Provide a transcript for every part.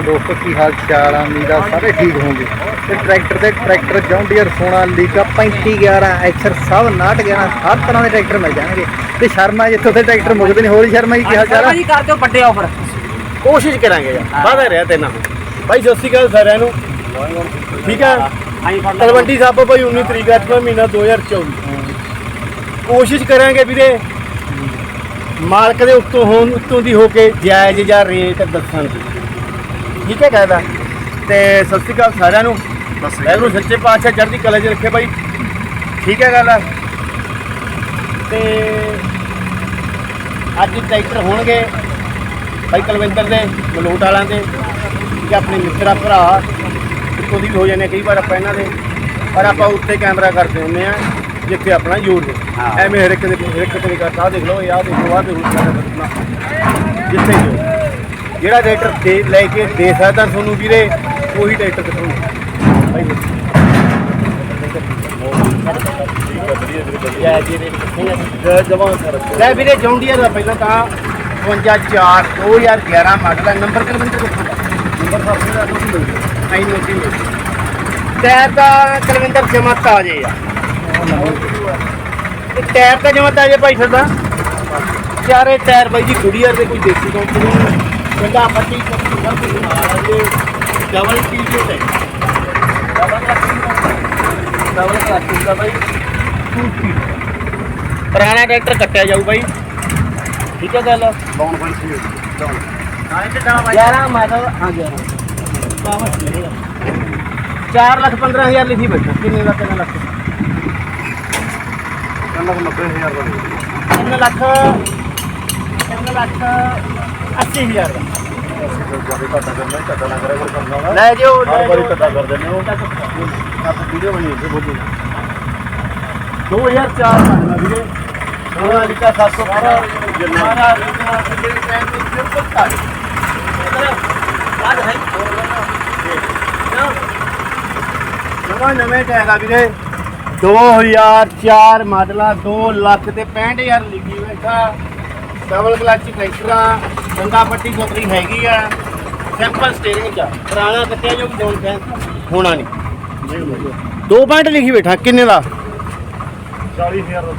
ਦੋਸਤੋ ਕੀ ਹਾਲ ਚਾਲ ਆ? ਆ ਸਾਰੇ ਠੀਕ ਹੋਣਗੇ। ਤੇ ਟਰੈਕਟਰ ਤੇ ਟਰੈਕਟਰ ਜੌਂਡੀਅਰ ਸੋਨਾ ਲੀਗਾ 3511 ਐਕਸਰ ਸਭ 911 ਹਰ ਤਰ੍ਹਾਂ ਦੇ ਟਰੈਕਟਰ ਮਿਲ ਜਾਣਗੇ। ਤੇ ਸ਼ਰਮਾ ਜਿੱਥੇ ਉੱਥੇ ਟਰੈਕਟਰ ਮੁੱਕਦੇ ਨੇ ਹੋਰ ਹੀ ਸ਼ਰਮਾ ਜੀ ਕੀ ਹਾਲ ਚਾਲ ਆ? ਜੀ ਕਰ ਦਿਓ ਵੱਡੇ ਆਫਰ ਕੋਸ਼ਿਸ਼ ਕਰਾਂਗੇ ਯਾਰ। ਵਾਦਾ ਰਿਹਾ ਤੇ ਨਾ। ਭਾਈ ਸਤਿ ਸ਼੍ਰੀ ਅਕਾਲ ਸਾਰਿਆਂ ਨੂੰ। ਠੀਕ ਫੜ ਤਲਵੰਡੀ ਸਾਬੋ ਭਾਈ 19 ਤਰੀਕ ਅੱਠਵਾਂ ਮਹੀਨਾ 2024 ਕੋਸ਼ਿਸ਼ ਕਰਾਂਗੇ ਵੀਰੇ। ਮਾਲਕ ਦੇ ਉੱਤੋਂ ਹੋਣ ਉੱਤੋਂ ਦੀ ਹੋ ਕੇ ਜਾਇਜ਼ ਜਾਂ ਰੇਟ ਦੱਸਣ ਦੀ। ਠੀਕ ਹੈ ਕਹਿੰਦਾ ਤੇ ਸਤਿ ਸ਼੍ਰੀ ਅਕਾਲ ਸਾਰਿਆਂ ਨੂੰ। ਵਾਹਿਗੁਰੂ ਸੱਚੇ ਪਾਤਸ਼ਾਹ ਚੜ੍ਹਦੀ ਕਲਾ 'ਚ ਰੱਖੇ ਭਾਈ ਠੀਕ ਹੈ ਗੱਲ ਤੇ ਅੱਜ ਟਰੈਕਟਰ ਹੋਣਗੇ ਭਾਈ ਕੁਲਵਿੰਦਰ ਦੇ ਮਲੋਟ ਵਾਲਿਆਂ ਦੇ। ਹੈ ਆਪਣੇ ਮਿੱਤਰਾ ਭਰਾ। ਇੱਕੋ ਦੀ ਵੀ ਹੋ ਜਾਂਦੇ ਕਈ ਵਾਰ ਆਪਾਂ ਇਹਨਾਂ ਦੇ। ਪਰ ਆਪਾਂ ਉੱਤੇ ਕੈਮਰਾ ਕਰਦੇ ਹੁੰਦੇ ਆ ਜਿੱਥੇ ਆਪਣਾ ਜ਼ੋਰ ਹੈ ਹਾਂ। ਐਵੇਂ ਹਰ ਇੱਕ ਦੇ ਹਰ ਇੱਕ ਤੇ ਕਰਤਾ ਆਹ ਦੇਖ ਲਓ ਇਹ ਆਹ ਦੇਖੋ ਆਹ ਦੇਖੋ ਜਿੱਥੇ ਜੋ ਜਿਹੜਾ ਟਰੈਕਟਰ ਦੇ ਲੈ ਕੇ ਦੇ ਸਕਦਾ ਤੁਹਾਨੂੰ ਵੀਰੇ ਉਹੀ ਟਰੈਕਟਰ ਦਿਖਾਉਣਾ ਭਾਈ ਜੈ। ਜੀ ਰੇਟ ਕਿੱਥੇ ਆ? ਜਵਾਂ ਸਰ। ਲੈ ਵੀਰੇ ਜੌਂਡੀਅਰ ਦਾ ਪਹਿਲਾਂ ਤਾਂ 54 2011 ਮਾਡਲ ਹੈ ਨੰਬਰ ਕਿਲੋਮੀਟਰ ਕਿੱਥੋਂ ਦਾ ਨੰਬਰ ਸਾਹਿਬ ਦਾ ਤੁਸੀਂ ਲਓ ਆਈ ਨੋਟੀ ਟਾਇਰ ਦਾ ਕੁਲਵਿੰਦਰ ਜਮਾ ਤਾਜੇ ਆ। ਇਹ ਟਾਇਰ ਤਾਂ ਜਮਾ ਤਾਜੇ ਭਾਈ ਸਰਦਾ ਚਾਰੇ ਟਾਇਰ ਬਾਈ ਜੀ ਗੁੜੀਅਰ ਦੇ ਕੋਈ ਦੇਸੀ ਕੰਪਨੀ प्रजापति है। डबल डबल भाई टू पुराना ट्रैक्टर कट्टा जाऊ भाई। ठीक है गल हाँ, चार लाख पंद्रह हज़ार लिखी बैठो। तीन लाख तीन लाख? तीन लाख नब्बे हज़ार। तीन लाख? तीन लाख? 80000 ਦਾ। ਲੈ ਜਿਓ ਹਰ ਵਾਰੀ ਘਟਾ ਕਰ ਦਿੰਦੇ ਹੋ। ਆਪ ਵੀਡੀਓ ਬਣੀ ਟਾਈਮ ਤੋਂ ਸਿਰਫ ਤੱਕ ਬਾਦ ਹੈ। ਨਵਾਂ ਨਵੇਂ ਟਾਇਰ ਆ ਵੀਰੇ। 2004 ਮਾਡਲਾ ਬੈਠਾ। ਡਬਲ ਕਲਚ ਟਰੈਕਟਰਾਂ ਗੰਗਾ ਪੱਟੀ ਕੋਤਰੀ ਹੈਗੀ ਆ ਸਿੰਪਲ ਸਟੀਅਰਿੰਗ ਚ ਆ। ਪੁਰਾਣਾ ਕੱਟਿਆ ਜੋ ਕਿ ਜੋਨ ਫੈਂਸ ਹੋਣਾ ਨਹੀਂ। ਦੋ ਪੁਆਇੰਟ ਲਿਖੀ ਬੈਠਾ ਕਿੰਨੇ ਦਾ? 40000 ਦਾ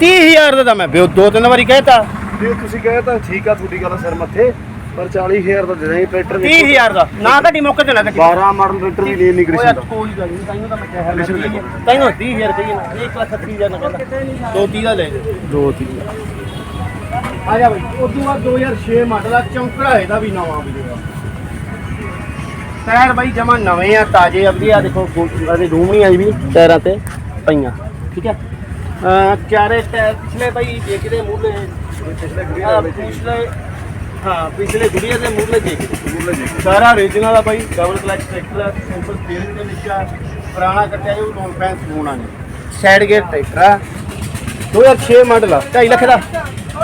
30000 ਦਾ ਤਾਂ ਮੈਂ ਬਿਓ ਦੋ ਤਿੰਨ ਵਾਰੀ ਕਹਿਤਾ। ਜੇ ਤੁਸੀਂ ਕਹੇ ਤਾਂ ਠੀਕ ਆ ਤੁਹਾਡੀ ਗੱਲ ਸਿਰ ਮੱਥੇ ਪਰ 40000 ਦਾ ਦੇ ਦਾਂਗੇ ਟਰੈਕਟਰ 30000 ਦਾ। ਨਾ ਘਟੀ ਮੌਕੇ ਤੇ ਨਾ ਘਟੀ 12 ਮਾਡਲ ਟਰੈਕਟਰ ਵੀ ਨਹੀਂ ਯਾਰ ਨਿਕਰੀ ਕੋਈ ਗੱਲ ਨਹੀਂ ਤਾਈਓ ਤਾਂ ਮੈਂ ਕਿਹਾ ਲਿਖੋ ਲਿਖੋ। ਤਾਈਓ 30000 ਕਹੀਏ ਨਾ 1 ਲੱਖ 30000 ਨਾ ਕਹਿੰਦਾ। ਦੋ ਤੀਹ ਦਾ ਲੈ ਜਾ ਦੋ ਤੀ ਆ ਜਾ ਬਈ। ਉਦੋਂ ਬਾਅਦ 2006 ਮਾਡਲ ਆ ਚੌਂਕੜਾ ਇਹਦਾ ਵੀ ਨਵਾਂ ਵੀ ਟਾਇਰ ਬਾਈ ਜਮਾ ਨਵੇਂ ਆ ਤਾਜ਼ੇ ਆ ਵੀ ਆ ਦੇਖੋ ਇਹਦੇ ਰੂਮ ਨਹੀਂ ਆਈ ਵੀ ਟਾਇਰਾਂ ਤੇ ਪਈਆਂ। ਠੀਕ ਹੈ? ਅਹ ਚਾਰੇ ਟਾਇਰ ਪਿਛਲੇ ਬਾਈ ਦੇਖਦੇ ਮੂਹਰੇ ਪਿਛਲੇ ਆਹ ਪਿਛਲੇ ਹਾਂ ਪਿਛਲੇ ਗੁੜੀਆ ਦੇ ਸਾਰਾ ਓਰੀਜਨਲ ਆ ਬਾਈ। Double clutch tractor simple steering ਦੇ ਵਿੱਚ ਆ। ਪੁਰਾਣਾ ਕੱਟਿਆ ਜੋ ਲੋਨ ਫੈਂਸ ਹੋਣਾ ਨਹੀਂ ਸਾਈਡ ਗੇਅਰ ਟਰੈਕਟਰ ਆ। 2006 ਮਾਡਲ ਆ। 2.5 ਲੱਖ ਦਾ।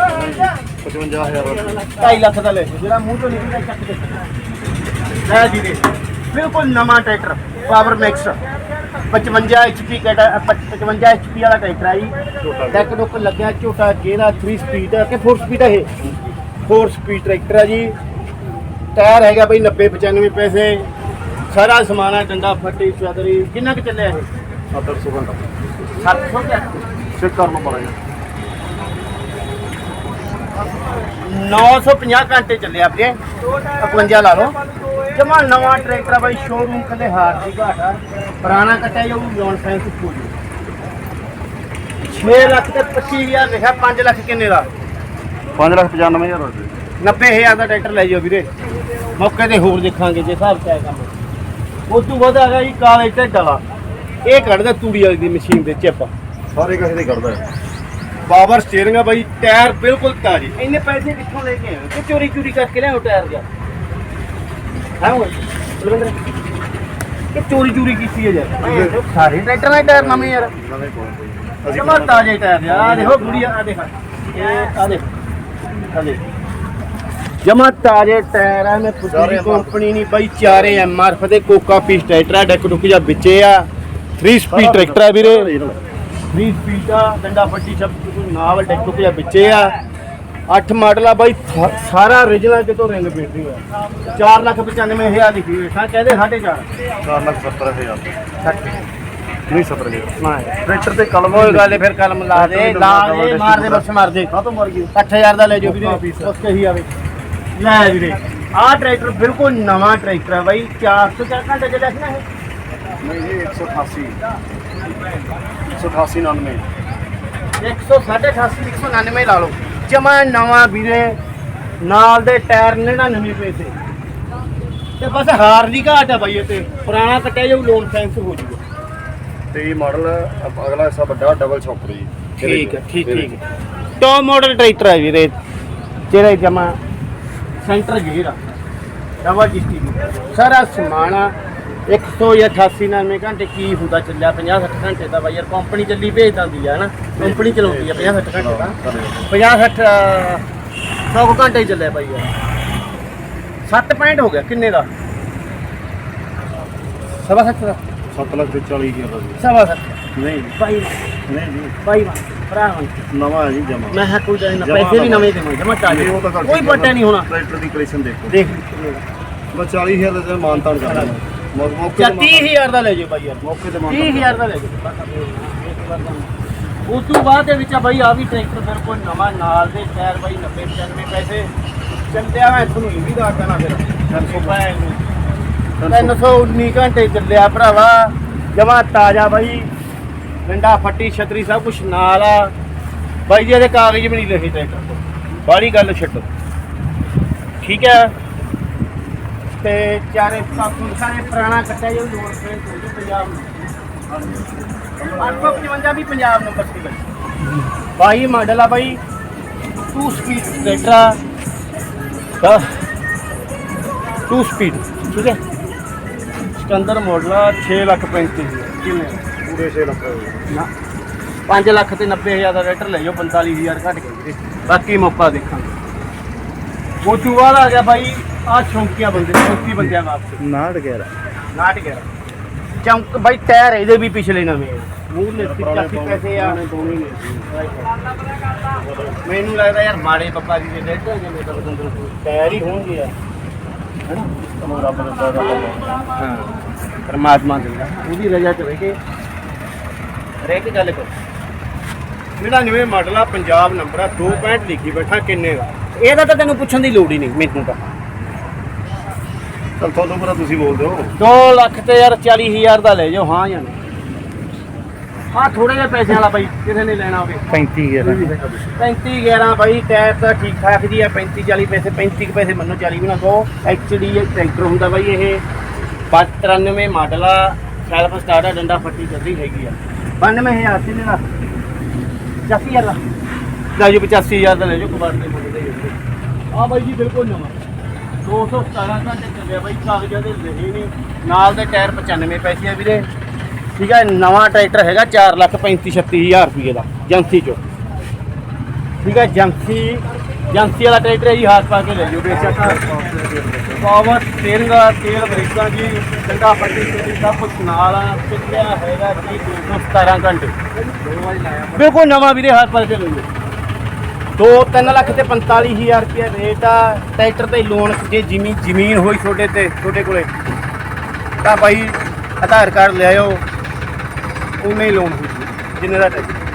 55000 ਦਾ 2.5 ਲੱਖ ਦਾ ਲੈ ਜਾਓ, ਜਿਹੜਾ ਮੂੰਹ ਤੋਂ ਨਿਕਲਦਾ ਚੱਕ ਦੇ। ਲੈ ਜੀ ਦੇ। ਬਿਲਕੁਲ ਨਵਾਂ ਟਰੈਕਟਰ ਪਾਵਰ ਮੈਕਸ। 55 HP ਕੈਟਾ 55 HP ਵਾਲਾ ਟਰੈਕਟਰ ਆ ਜੀ। ਡੈਕ ਡੁੱਕ ਲੱਗਿਆ ਝੋਟਾ ਜਿਹੜਾ 3 ਸਪੀਡ ਕਿ 4 ਸਪੀਡ ਹੈ ਇਹ? 4 ਸਪੀਡ ਟਰੈਕਟਰ ਆ ਜੀ। ਟਾਇਰ ਹੈਗਾ ਬਈ 90 95 ਪੈਸੇ। ਸਾਰਾ ਸਮਾਨ ਆ ਡੰਡਾ ਫੱਟੀ ਚਾਦਰੀ ਕਿੰਨਾ ਕੁ ਚੱਲਿਆ ਇਹ? 700 ਘੰਟਾ। 700 ਕਿਆ? ਚੈੱਕ ਕਰਨਾ ਪੜੇਗਾ 950 ਘੰਟੇ ਚੱਲੇ ਆਪਣੇ 51 ਲਾ ਲਓ। ਜਮਾ ਨਵਾਂ ਟਰੈਕਟਰ ਆ ਬਾਈ ਸ਼ੋਰੂਮ ਕਦੇ ਹਾਰ ਦੀ ਘਾਟ ਪੁਰਾਣਾ ਕੱਟਿਆ ਜੋ ਲੋਨ ਫੈਂਸ ਸਕੂਲ 6 ਲੱਖ ਤੇ 25000 ਲਿਖਿਆ 5 ਲੱਖ ਕਿੰਨੇ ਦਾ? 595000 ਦਾ 90000 ਦਾ ਟਰੈਕਟਰ ਲੈ ਜਾਓ ਵੀਰੇ। ਮੌਕੇ ਤੇ ਹੋਰ ਦੇਖਾਂਗੇ ਜੇ ਹਿਸਾਬ ਚਾਹੇ ਕੰਮ। ਉਸ ਤੋਂ ਬਾਅਦ ਆ ਗਿਆ ਜੀ ਕਾਲੇ ਢਿੱਡ ਵਾਲਾ। ਇਹ ਕੱਢਦਾ ਤੂੜੀ ਵਾਲੀ ਦੀ ਮਸ਼ੀਨ ਦੇ ਚਿੱਪ ਸਾਰੇ ਕਿਸੇ ਦੇ ਕਰਦਾ ਹੈ। ਪਾਵਰ ਸਟੀਅਰਿੰਗ ਆ ਬਾਈ ਟਾਇਰ ਬਿਲਕੁਲ ਤਾਜ਼ੇ। ਇੰਨੇ ਪੈਸੇ ਕਿੱਥੋਂ ਲੈ ਕੇ ਆਏ? ਕਿ ਚੋਰੀ ਚੋਰੀ ਕਰਕੇ ਲਿਆਓ ਟਾਇਰ ਜਾ? ਹਾਂ ਓਏ ਬਲਵਿੰਦਰ ਕਿ ਚੋਰੀ ਚੋਰੀ ਕੀਤੀ ਹੈ। ਯਾਰ ਸਾਰੇ ਟਰੈਕਟਰ ਦੇ ਟਾਇਰ ਨਵੇਂ ਯਾਰ। ਨਵੇਂ ਕੋਲ ਕੋਈ ਅਸੀਂ ਜਮਾ ਤਾਜ਼ੇ ਟਾਇਰ ਆ? ਦੇਖੋ ਗੁੜੀਆ ਆ ਦੇਖ। ਇਹ ਆ ਦੇਖ। ਆ ਦੇਖ। ਜਮਾ ਤਾਜ਼ੇ ਟਾਇਰ ਆ ਪੁੱਛੀ MRF ਕੰਪਨੀ ਨਹੀਂ ਬਾਈ ਚਾਰੇ ਐਮਆਰਐਫ ਦੇ ਕੋਕਾ ਪੀਸ ਟਰੈਕਟਰ ਆ ਡੈਕ ਡੁੱਕ ਜਾ ਵਿੱਚੇ ਆ। 3 ਸਪੀਡ ਟਰੈਕਟਰ ਆ ਵੀਰੇ। 3 ਸਪੀਡ ਦਾ ਡੰਡਾ ਫੱਟੀ ਸਭ ਕੁਝ ਨਾਲ ਡੈਕ ਡੁੱਕ ਜਾ ਵਿੱਚੇ ਆ। 8 ਮਾਡਲ ਆ ਬਾਈ ਸਾ- ਸਾਰਾ origignal ਕਿਤੋਂ ਰਿੰਗ ਪੇਟੀ ਆ। 495000 ਲਿਖੀ ਹੋਈ ਸਾਂ ਕਹਿੰਦੇ 4.5 4 ਲੱਖ 70 ਹਜ਼ਾਰ। ਨਹੀਂ 70 ਹਜ਼ਾਰ। ਨਾ ਟਰੈਕਟਰ ਤੇ ਕਲਮ ਕੋਈ ਗੱਲ ਨੀ, ਫਿਰ ਕਲਮ ਲਾ ਦੇ ਲਾ ਦੇ ਮਾਰ ਦੇ ਬਸ ਮਾਰ ਦੇ। ਮਰ ਗਈ। 8000 ਦਾ ਲੈ ਜਾਓ ਵੀਰੇ ਉਸ ਕਹੀ ਆਵੇ। ਲੈ ਵੀਰੇ ਆਹ ਟਰੈਕਟਰ ਬਿਲਕੁਲ ਨਵਾਂ ਟਰੈਕਟਰ ਹੈ ਬਾਈ 400 ਚਾਰ ਘੰਟੇ ਚ ਲਿਖਣਾ ਹੈ ਨਹੀਂ ਜੀ 188 188 99 188 199 ਲਾ ਲਓ। ਜਮਾ ਨਵਾਂ ਵੀਰੇ ਨਾਲ ਦੇ ਟਾਇਰ 99 ਪੈਸੇ ਤੇ। ਬਸ ਹਾਰ ਦੀ ਘਾਟ ਹੈ ਬਾਈ ਇਹ ਤੇ। ਪੁਰਾਣਾ ਕੱਟਿਆ ਜਾਊ ਲੋਨ ਸੈਂਸ ਹੋ ਜੂਗਾ। ਤੇ ਇਹ ਮਾਡਲ ਅਗਲਾ ਹਿੱਸਾ ਵੱਡਾ ਡਬਲ ਸ਼ੌਕਰ ਜੀ ਠੀਕ ਹੈ ਠੀਕ ਠੀਕ ਟੌਪ ਮਾਡਲ ਟਰੈਕਟਰ ਹੈ ਵੀਰੇ। ਜਿਹੜਾ ਜਮਾ ਸੈਂਟਰ ਗੇਅਰ ਆ। ਡਬਲ ਜਿੱਤੀ ਸਾਰਾ ਸਮਾਨ ਆ। 188 99 ਘੰਟੇ ਕੀ ਹੁੰਦਾ ਚੱਲਿਆ? 50 60 ਘੰਟੇ ਦਾ ਬਾਈ ਯਾਰ ਕੰਪਨੀ ਚੱਲੀ ਭੇਜ ਦਿੰਦੀ ਆ ਨਾ ਕੰਪਨੀ ਚਲਾਉਂਦੀ ਆ 50 60 ਘੰਟੇ ਦਾ 50 60 100 ਘੰਟੇ ਹੀ ਚੱਲਿਆ ਬਾਈ ਯਾਰ। 7 ਪੁਆਇੰਟ ਹੋ ਗਿਆ ਕਿੰਨੇ ਦਾ? ਸਵਾ ਸੱਤ ਦਾ। 7 ਲੱਖ ਤੇ 40 ਹਜ਼ਾਰ ਦਾ ਜੀ ਸਵਾ ਸੱਤ। ਨਹੀਂ। ਜੀ, ਬਾਈ ਨਹੀਂ ਜੀ ਬਾਈ ਭਰਾ ਹੁਣ ਨਵਾਂ ਹੈ ਜੀ ਜਮਾ। ਮੈਂ ਕਿਹਾ ਕੋਈ ਨੀ, ਪੈਸੇ ਵੀ ਨਵਾਂ। ਦੇਵਾਂ ਜਮਾ ਚਾਹੀਏ ਕੋਈ ਹੈ। ਪੱਟਾ ਨਹੀਂ ਹੋਣਾ। ਟਰੈਕਟਰ ਦੀ ਕਲੇਕਸ਼ਨ ਦੇਖੋ। ਦੇਖ ਬਸ 40 ਹਜ਼ਾਰ ਦਾ ਮਾਨਤਾਨ ਕਰਦਾ ਮੌ- ਮੌਕੇ ਤੇ 30000 ਦਾ ਲੈ ਜਾਓ ਬਾਈ ਯਾਰ। ਮੌਕੇ ਤੇ ਮਾਨਤਾਨ 30000 ਦਾ ਲੈ ਜਾਓ ਉਸ ਤੋਂ ਬਾਅਦ ਦੇ ਵਿੱਚ ਆ ਬਾਈ ਆ ਵੀ ਟਰੈਕਟਰ ਮੇਰੇ ਕੋਲ ਨਵਾਂ ਨਾਲ ਦੇ ਟਾਇਰ ਬਾਈ 90 95 ਪੈਸੇ। ਚੱਲਿਆ ਮੈਂ ਤੁਹਾਨੂੰ ਇਹ ਵੀ ਦੱਸ ਦੇਣਾ ਫਿਰ। 300 ਪੈਸੇ ਨੂੰ 319 ਘੰਟੇ ਚੱਲਿਆ ਭਰਾਵਾ। ਜਮਾ ਤਾਜ਼ਾ ਬਾਈ। ਡੰਡਾ ਫੱਟੀ ਛਤਰੀ ਸਭ ਕੁਝ ਨਾਲ ਆ। ਬਾਈ ਜੀ ਇਹਦੇ ਕਾਗਜ਼ ਵੀ ਨਹੀਂ ਲਿਖੇ ਟਰੈਕਟਰ ਤੋਂ। ਬਾਹਲੀ ਗੱਲ ਛੱਡੋ। ਠੀਕ ਹੈ? ਤੇ ਚਾਰੇ ਪਾਸੋਂ ਸਾਰੇ ਪੁਰਾਣਾ ਕੱਟਿਆ ਜੋ ਲੋੜ ਪਏ ਤੋਂ ਪੰਜਾਬ ਨੂੰ। 855 ਵੀ ਪੰਜਾਬ ਨੰਬਰ ਸੀ ਬਾਈ ਬਾਈ ਮਾਡਲ ਆ ਬਾਈ 2 ਸਪੀਡ ਟਰੈਕਟਰ ਦਾ 2 ਸਪੀਡ ਠੀਕ ਹੈ? ਸਿਕੰਦਰ ਮਾਡਲ ਆ 6 ਲੱਖ 35 ਕਿੰਨੇ ਪੂਰੇ 6 ਲੱਖ। ਨਾ। 5 ਲੱਖ ਤੇ 90000 ਦਾ ਰੇਟਰ ਲੈ ਜਾਓ 45000 ਘੱਟ ਵੀਰੇ। ਬਾਕੀ ਮੌਕਾ ਦੇਖਾਂਗੇ। ਉਹ ਤੋਂ ਬਾਅਦ ਆ ਗਿਆ ਬਾਈ। ਆ ਸ਼ੌਂਕੀਆਂ ਬੰਦੇ ਸ਼ੌਂਕੀ ਬੰਦਿਆਂ ਵਾਸਤੇ। 911 ਨਾਟ ਗਿਆ ਚੌਂਕ ਬਾਈ ਟਾਇਰ ਇਹਦੇ ਵੀ ਪਿਛਲੇ ਨਵੇਂ। ਆ ਮੂੰਹ ਨੇ ਪੁਰਾਣੇ ਚਾਚੀ ਪੈਸੇ ਆ। ਮੈਨੂੰ ਲੱਗਦਾ ਯਾਰ ਮਾੜੇ ਪੱਪਾ ਜੀ ਦੇ ਮੇਰੇ ਤਾਂ ਬਦੰਦਰ ਟਾਇਰ ਹੀ ਹੋਣਗੇ ਯਾਰ। ਹੈਨਾ? ਤੁਹਾਨੂੰ ਰੱਬ ਦਾ ਦਾਦਾ ਹਾਂ। ਪਰਮਾਤਮਾ ਦਿੰਦਾ ਉਹਦੀ ਰਜ਼ਾ ਚ ਰਹਿ ਕੇ ਹਰੇਕ ਗੱਲ ਕਰੋ। ਜਿਹੜਾ ਨਵੇਂ ਮਾਡਲ ਆ ਪੰਜਾਬ ਨੰਬਰ ਆ 2 ਪੈਂਟ ਲਿਖੀ ਬੈਠਾ ਕਿੰਨੇ ਦਾ। ਇਹਦਾ ਤਾਂ ਤੈਨੂੰ ਪੁੱਛਣ ਦੀ ਲੋੜ ਹੀ ਨਹੀਂ ਮੈਨੂੰ ਤਾਂ। ਚਲ ਤੁਹਾਨੂੰ ਪਤਾ ਤੁਸੀਂ ਬੋਲਦੇ ਹੋ। 2 ਲੱਖ ਤੇ ਯਾਰ 40000 ਦਾ ਲੈ ਜਾਓ ਹਾਂ ਜਾਂ ਨਹੀਂ? ਹਾਂ ਥੋੜੇ ਜਿਹੇ ਪੈਸੇ ਵਾਲਾ ਬਾਈ ਕਿਸੇ ਨੇ ਲੈਣਾ ਹੋਵੇ। 35000 35 11 ਬਾਈ ਟਾਇਰ ਤਾਂ ਠੀਕ ਠਾਕ ਜੀ ਆ 35 40 ਪੈਸੇ 35 ਕੁ ਪੈਸੇ ਮੰਨੋ 40 ਵੀ ਨਾ ਕਹੋ। ਐਚਡੀ ਟਰੈਕਟਰ ਹੁੰਦਾ ਬਾਈ ਇਹ। 93 ਮਾਡਲ ਆ ਸੈਲਫ ਸਟਾਰਟ ਆ ਡੰਡਾ ਫੱਟੀ ਚੱਲਦੀ ਹੈਗੀ ਆ। 92000 ਸੀ ਨਾ 85000 ਦਾ। ਲੈ ਜੀ 85000 ਦਾ ਲੈ ਜਾਓ ਕਬਾੜ ਦੇ ਮੁੱਲ ਦੇ। ਆ ਬਾਈ ਜੀ ਬਿਲਕੁਲ ਨਵਾਂ। 217 ਘੰਟੇ ਚੱਲਿਆ ਬਾਈ, ਕਾਗਜ਼ਾਂ ਦੇ ਰਹੇ ਨਹੀਂ ਨਾਲ ਦੇ ਟਾਇਰ 95 ਪੈਸੇ ਆ ਵੀਰੇ। ਠੀਕ ਹੈ ਨਵਾਂ ਟਰੈਕਟਰ ਹੈਗਾ 4 ਲੱਖ 35 36000 ਰੁਪਏ ਦਾ, ਏਜੰਸੀ ਚੋਂ। ਠੀਕ ਹੈ ਏਜੰਸੀ ਏਜੰਸੀ ਵਾਲਾ ਟਰੈਕਟਰ ਹੈ ਜੀ ਹਾਥ ਪਾ ਕੇ ਲੈ ਜਾਓ ਬੇਸ਼ੱਕ। ਪਾਵਰ ਸਟੀਅਰਿੰਗ ਤੇਲ ਬ੍ਰੇਕਾਂ ਜੀ, ਡੰਡਾ ਫੱਟੀ ਸੁੱਟੀ ਸਭ ਕੁਝ ਨਾਲ ਚੱਲਿਆ ਹੈਗਾ ਜੀ 217 ਘੰਟੇ। ਬਿਲਕੁਲ ਨਵਾਂ ਵੀਰੇ ਹਾਥ ਪਾ ਕੇ ਲੈ ਜਾਓ। ਦੋ 3 ਲੱਖ ਤੇ 45000 ਰੁਪਏ ਰੇਟ ਆ। ਟਰੈਕਟਰ ਤੇ ਲੋਨ ਜੇ ਜਿਮੀ ਜ਼ਮੀਨ ਹੋਈ ਤੁਹਾਡੇ ਤੇ, ਤੁਹਾਡੇ ਕੋਲੇ। ਤਾਂ ਬਾਈ ਆਧਾਰ ਕਾਰਡ ਲੈ ਆਓ ਉਨੇ ਲੋਨ ਹੋਈ। ਜੂ ਜਿੰਨੇ ਦਾ ਟਰੈਕਟਰ।